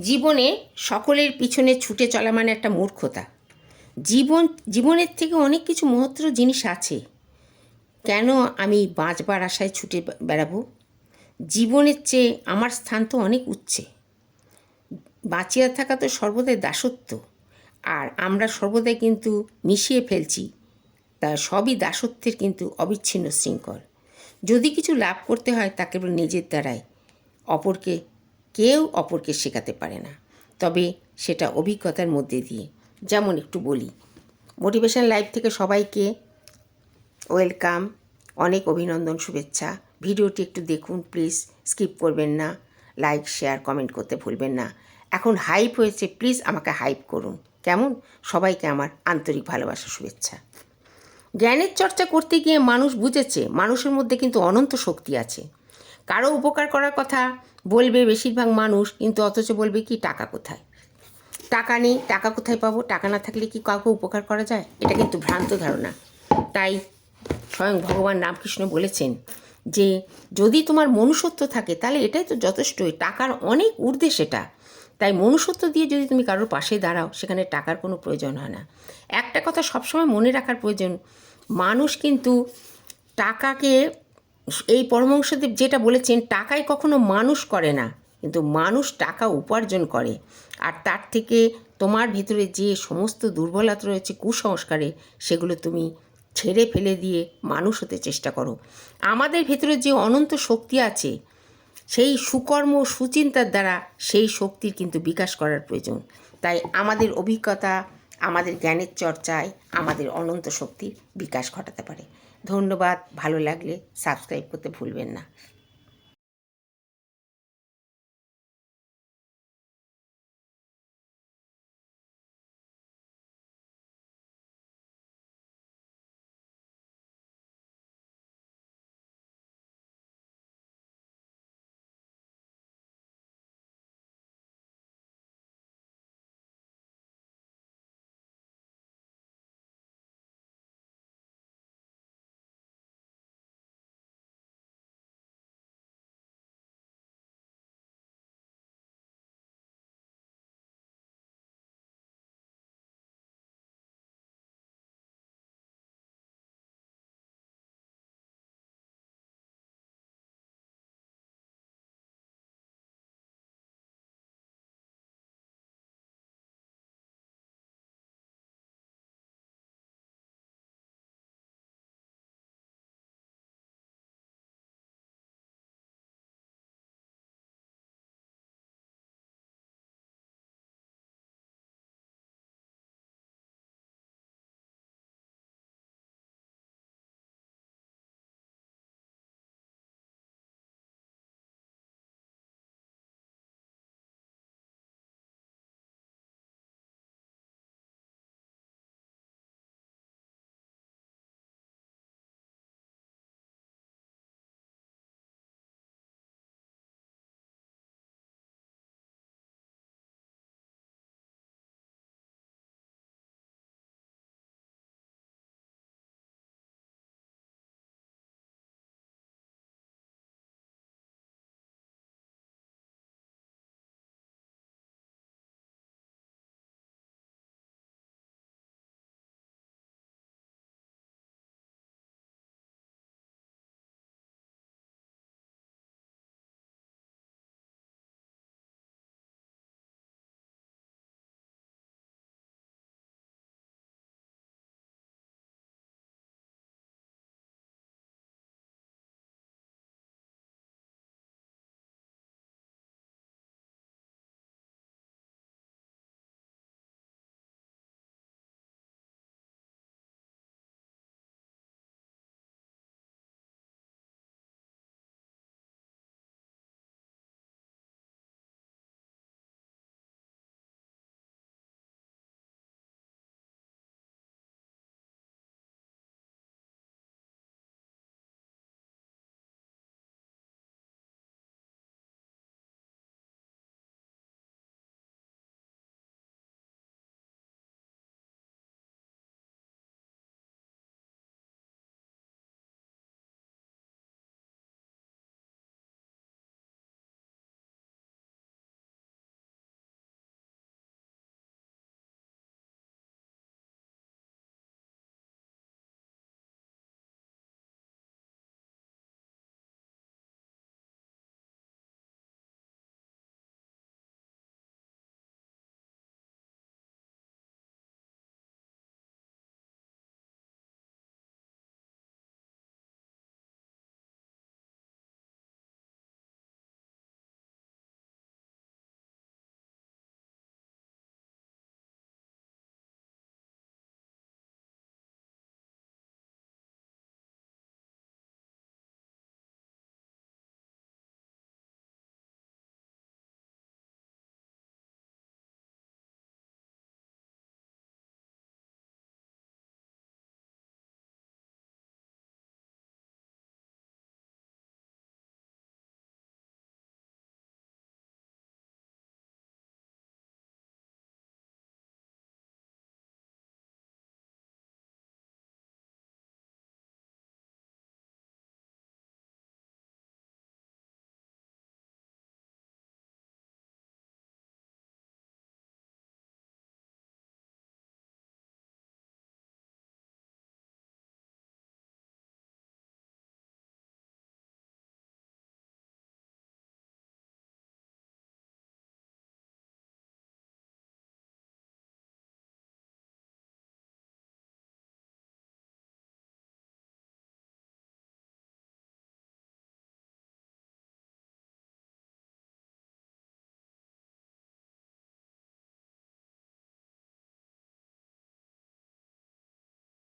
জীবনে সকলের পিছনে ছুটে চলা মানে একটা মূর্খতা। জীবন, জীবনের থেকে অনেক কিছু মহত্তর জিনিস আছে। কেন আমি বাঁচবার আশায় ছুটে বেড়াবো? জীবনের চেয়ে আমার স্থান তো অনেক উচ্চে। বাঁচিয়া থাকা তো সর্বদাই দাসত্ব। আর আমরা সর্বদাই কিন্তু মিশিয়ে ফেলছি। তা সবই দাসত্বের কিন্তু অবিচ্ছিন্ন শৃঙ্খল। যদি কিছু লাভ করতে হয় তা কেবল নিজের দ্বারাই। অপরকে কেউ অপরকে শেখাতে পারে না। তবে সেটা অভিজ্ঞতার মধ্যে দিয়ে। যেমন একটু বলি মোটিভেশন লাইফ থেকে সবাইকে ওয়েলকাম অনেক অভিনন্দন, শুভেচ্ছা। ভিডিওটি একটু দেখুন প্লিজ স্কিপ করবেন না। লাইক শেয়ার কমেন্ট করতে ভুলবেন না। এখন হাইপ হয়েছে প্লিজ আমাকে হাইপ করুন। কেমন? সবাইকে আমার আন্তরিক ভালোবাসা, শুভেচ্ছা। জ্ঞানের চর্চা করতে গিয়ে মানুষ বুঝেছে, মানুষের মধ্যে কিন্তু অনন্ত শক্তি আছে। কারও উপকার করার কথা বলবে বেশিরভাগ মানুষ, কিন্তু অথচ বলবে কি, টাকা কোথায়? টাকা নেই, টাকা কোথায় পাবো? টাকা না থাকলে কি কাউকে উপকার করা যায়? এটা কিন্তু ভ্রান্ত ধারণা। তাই স্বয়ং ভগবান রামকৃষ্ণ বলেছেন যে, যদি তোমার মনুষ্যত্ব থাকে, তাহলে এটাই তো যথেষ্টই। টাকার অনেক ঊর্ধ্বে সেটা। তাই মনুষ্যত্ব দিয়ে যদি তুমি কারোর পাশে দাঁড়াও, সেখানে টাকার কোনো প্রয়োজন হয় না। একটা কথা সবসময় মনে রাখার প্রয়োজন, মানুষ কিন্তু টাকাকে এই পরমংশদেব যেটা বলেছেন, টাকায় কখনো মানুষ করে না, কিন্তু মানুষ টাকা উপার্জন করে। আর তার থেকে তোমার ভিতরে যে সমস্ত দুর্বলতা রয়েছে, কুসংস্কারে, সেগুলো তুমি ছেড়ে ফেলে দিয়ে মানুষ হতে চেষ্টা করো। আমাদের ভেতরে যে অনন্ত শক্তি আছে, সেই সুকর্ম সুচিন্তার দ্বারা সেই শক্তির কিন্তু বিকাশ করার প্রয়োজন। তাই আমাদের অভিজ্ঞতা, আমাদের জ্ঞানের চর্চায় আমাদের অনন্ত শক্তির বিকাশ ঘটাতে পারে। ধন্যবাদ ভালো লাগলে সাবস্ক্রাইব করতে ভুলবেন না।